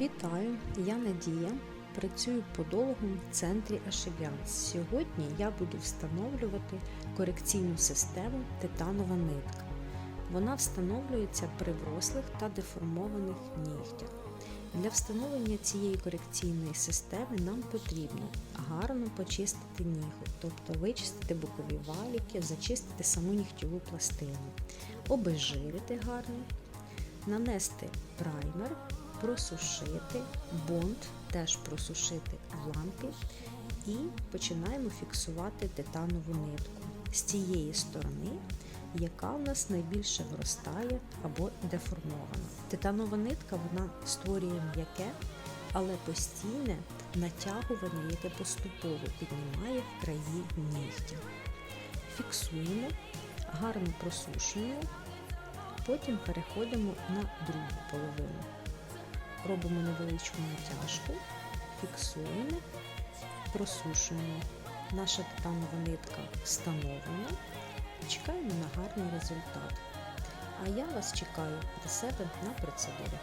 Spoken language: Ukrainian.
Вітаю, я Надія. Працюю подологом в центрі Ашевянс. Сьогодні я буду встановлювати корекційну систему титанова нитка. Вона встановлюється при врослих та деформованих нігтях. Для встановлення цієї корекційної системи нам потрібно гарно почистити ніготь, тобто вичистити бокові валіки, зачистити саму нігтєву пластину, обезжирити гарно, нанести праймер, просушити, бонд теж просушити в лампі і починаємо фіксувати титанову нитку з тієї сторони, яка у нас найбільше вростає або деформована. Титанова нитка вона створює м'яке, але постійне натягування, яке поступово піднімає краї нігтя. Фіксуємо, гарно просушуємо, потім переходимо на другу половину. Робимо невеличку натяжку, фіксуємо, просушуємо. Наша титанова нитка встановлена і чекаємо на гарний результат. А я вас чекаю до себе на процедурі.